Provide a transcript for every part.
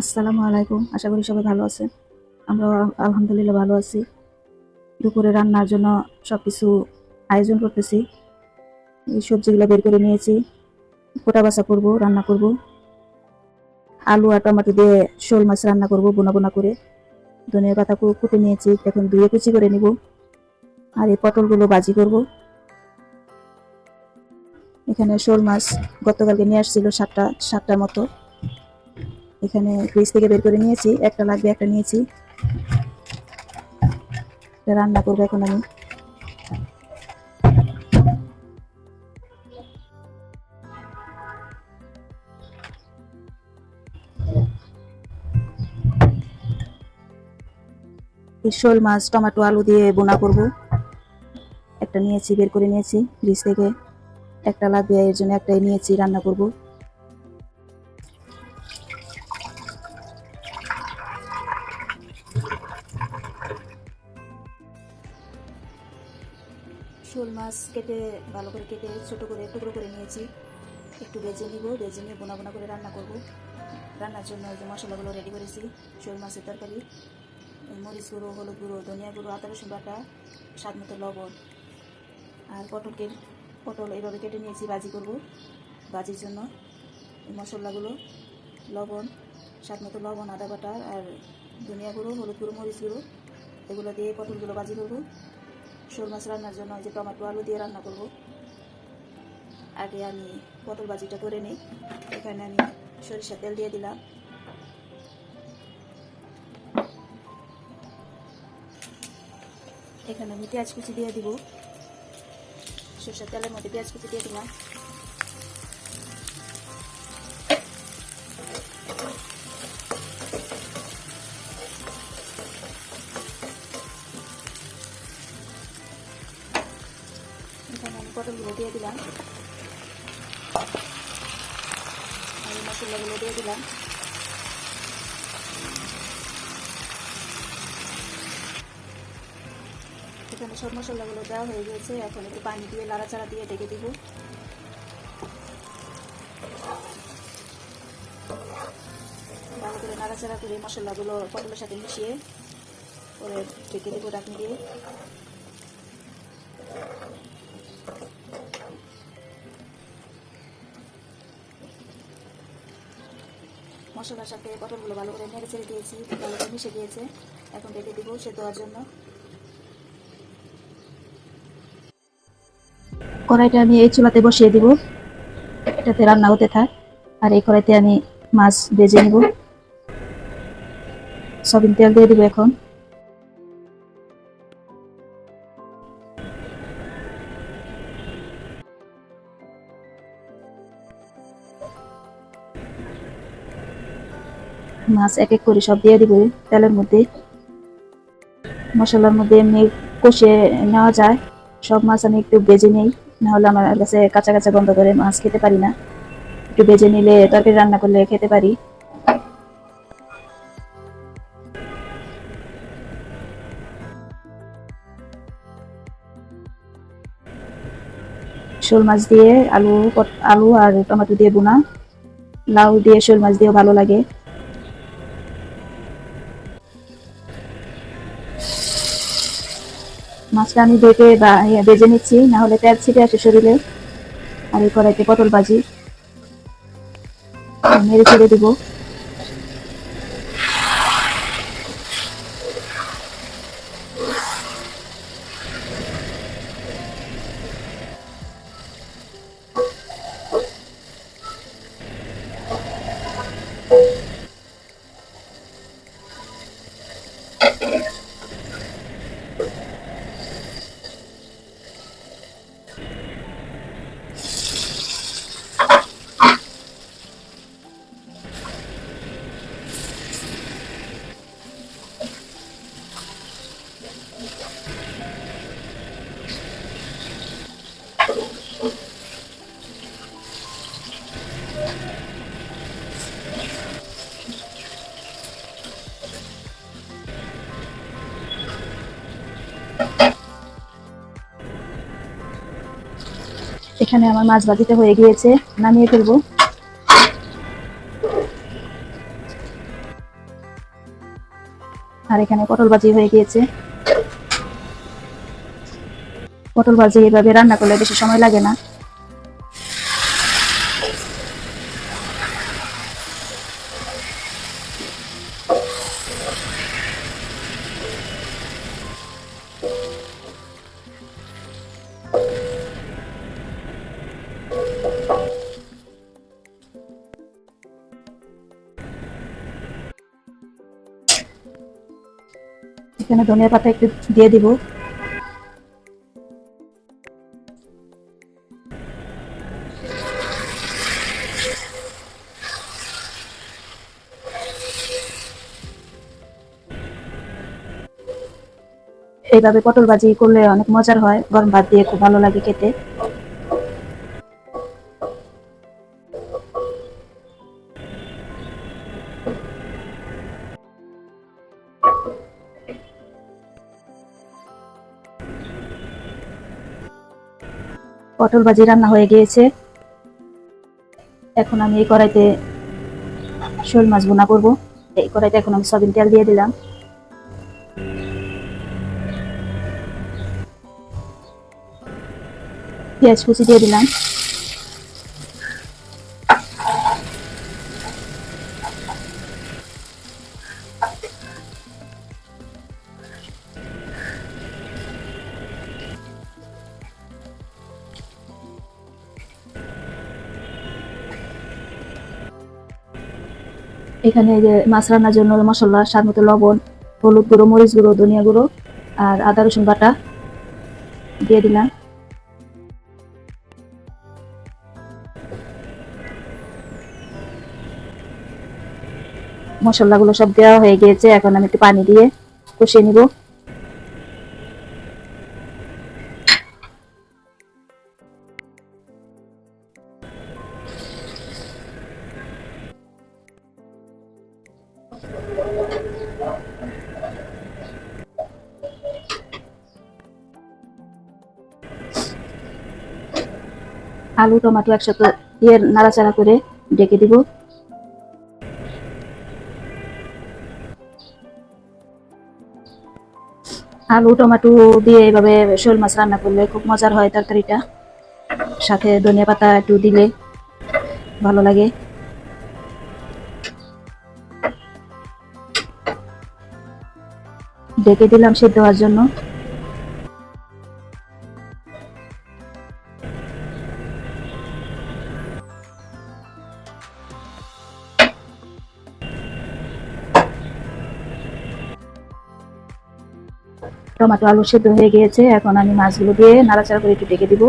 আসসালামু আলাইকুম। আশা করি সবাই ভালো আছে আমরা আলহামদুলিল্লাহ ভালো আছি। দুপুরে রান্নার জন্য সব কিছু আয়োজন করতেছি। এই সবজিগুলো বের করে নিয়েছি। কোটা বাসা করব, রান্না করব। আলু আর টমেটো দিয়ে শোল মাছ রান্না করব, বোনা বোনা করে। ধনিয়া পাতা কুটে নিয়েছি। এখন ধুয়ে কুচি করে নিব। আর এই পটলগুলো বাজি করব। এখানে শোল মাছ গতকালকে নিয়ে আসছিল সাতটা সাতটার মতো। এখানে ফ্রিজ থেকে বের করে নিয়েছি, একটা লাগবে, একটা নিয়েছি। রান্না করব এখন আমি। শোল মাছ, টমেটো, আলু দিয়ে বোনা করব। একটা নিয়েছি, বের করে নিয়েছি ফ্রিজ থেকে। একটা লাগবে, এর জন্য একটাই নিয়েছি, রান্না করব। শোল মাছ কেটে, ভালো করে কেটে, ছোটো করে টুকরো করে নিয়েছি। একটু ভেজে নিব, ভেজে নিয়ে বোনা বোনা করে রান্না করব। রান্নার জন্য যে মশলাগুলো রেডি করেছি শোল মাছের তরকারি মরিচ গুঁড়ো, হলুদ গুঁড়ো, ধনিয়া গুঁড়ো, আদা রসুন বাটা, স্বাদ মতো লবণ। আর পটলকে, পটল এইভাবে কেটে নিয়েছি, ভাজি করব। ভাজির জন্য মশলাগুলো, লবণ, স্বাদ মতো লবণ, আদা বাটা আর ধনিয়া গুঁড়ো, হলুদ গুঁড়ো, মরিচ গুঁড়ো, এগুলো দিয়ে পটলগুলো ভাজি করব। শোল মাছ রান্নার জন্য যে টমেটো আলু দিয়ে রান্না করব। আগে আমি পটল বাজিটা করে নিই। এখানে আমি সরিষা তেল দিয়ে দিলাম। এখানে আমি পেঁয়াজ কুচি দিয়ে দিব। সরষের তেলের মধ্যে পেঁয়াজ কুচি দিয়ে দিলাম। দিয়ে দিলাম। এই মশলাগুলো দিয়ে দিলাম। এখানে সব মশলাগুলো দেওয়া হয়ে গিয়েছে এখন একটু পানি দিয়ে লাড়াচাড়া দিয়ে ঢেকে দিব। ভালো করে নাড়াচাড়া করে মশলাগুলো পটলের সাথে মিশিয়ে পরে ঢেকে দেবো ডাকনি দিয়ে। মশলার সাথে পটলগুলো ভালো করে নেড়ে ছেড়ে দিয়েছি, ভালো করে মিশে গিয়েছে। এখন রেখে দিব সে দেওয়ার জন্য। কড়াইটা আমি এই চুলাতে বসিয়ে দিব। এটাতে রান্না হতে থাক। আর এই কড়াইতে আমি মাছ ভেজে নেব। সবিন তেল দিয়ে দিব এখন। মাছ এক এক করে সব দিয়ে দিব তেলের মধ্যে। মশলার মধ্যে এমনি কষিয়ে নেওয়া যায়। সব মাছ আমি একটু বেজে নিই নাহলে আমার কাছে কাঁচা কাঁচা বন্ধ করে মাছ খেতে পারি না। একটু বেজে নিলে তরকারি রান্না করলে খেতে পারি। শোল মাছ দিয়ে আলু আলু আর টমেটো দিয়ে বোনা লাউ দিয়ে শোল মাছ দিয়েও ভালো লাগে। মাছটা আমি বেটে বা ইয়ে বেজে নিচ্ছি, না হলে তেল ছিটে আসে শরীরে। আর এই কড়াইতে পটল বাজি মেরে ছেড়ে দিব। এখানে আমার মাছ ভাজিটা হয়ে গিয়েছে, নামিয়ে ফেলব। আর এখানে পটল বাজি হয়ে গিয়েছে। পটল বাজি এভাবে রান্না করলে বেশি সময় লাগে না। এখানে ধনিয়া পাতা একটু দিয়ে দিব। এইভাবে পটল ভাজি করলে অনেক মজার হয়, গরম ভাত দিয়ে খুব ভালো লাগে খেতে। পটল ভাজি রান্না হয়ে গিয়েছে। এখন আমি এই কড়াইতে শোল মাছ বোনা করব। এই কড়াইতে এখন আমি সয়াবিন তেল দিয়ে দিলাম। পেঁয়াজ কুচি দিয়ে দিলাম। এখানে যে মাছ রান্নার জন্য মশলা, স্বাদ মতো লবণ, হলুদ গুঁড়ো, মরিচ গুঁড়ো, ধনিয়া গুঁড়ো আর আদা, রসুন বাটা দিয়ে দিলাম। মশলাগুলো সব দেওয়া হয়ে গিয়েছে। এখন আমি একটু পানি দিয়ে কষিয়ে নিব। আলু, টমেটো একসাথে দিয়ে নাড়াচাড়া করে ডেকে দিব। আলু, টমেটো দিয়ে এভাবে শোল মাছ রান্না করলে খুব মজার হয় তরকারিটা। সাথে ধনিয়া পাতা একটু দিলে ভালো লাগে। ডেকে দিলাম সেদ্ধ হওয়ার জন্য। টমেটো আলু সেদ্ধ হয়ে গিয়েছে এখন আমি মাছগুলো দিয়ে নাড়াচাড়া করে একটু ডেকে দিব।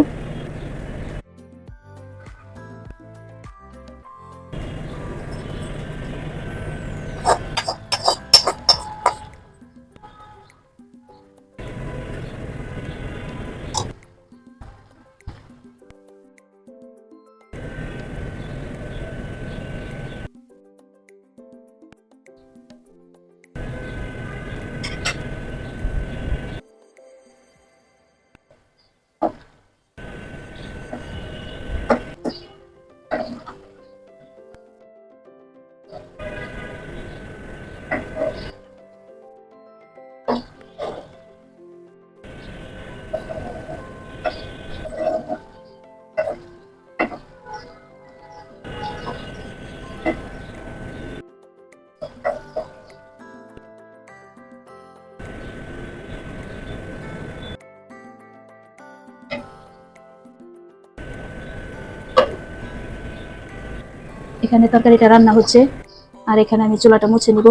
এখানে তরকারিটা রান্না হচ্ছে। আর এখানে আমি চুলাটা মুছে নিব।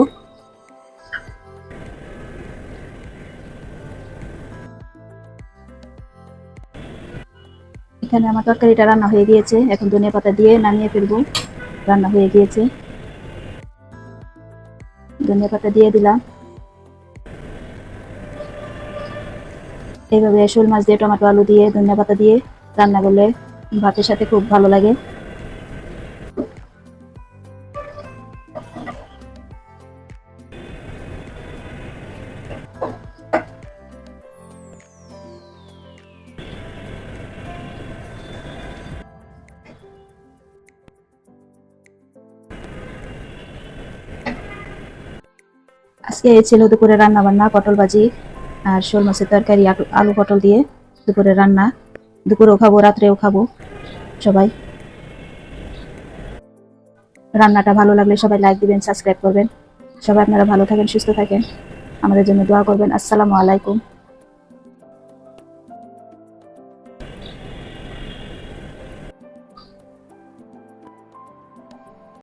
এখানে আমার তরকারিটা রান্না হয়ে গিয়েছে। এখন ধনিয়া পাতা দিয়ে নামিয়ে ফেলব। রান্না হয়ে গিয়েছে। ধনিয়া পাতা দিয়ে দিলাম। এইভাবে শোল মাছ দিয়ে, টমেটো আলু দিয়ে, ধনিয়া পাতা দিয়ে রান্না করলে ভাতের সাথে খুব ভালো লাগে। আজকে ছিল দুপুরে রান্না বান্না, পটল ভাজি আর শোল মাছের তরকারি আলু- পটল দিয়ে দুপুরে রান্না। দুপুরেও খাব, রাত্রেও খাব, সবাই। রান্নাটা ভালো লাগলে সবাই লাইক দিবেন, সাবস্ক্রাইব করবেন। সবাই আপনারা ভালো থাকেন, সুস্থ থাকেন। আমাদের জন্য দোয়া করবেন। আসসালামু আলাইকুম।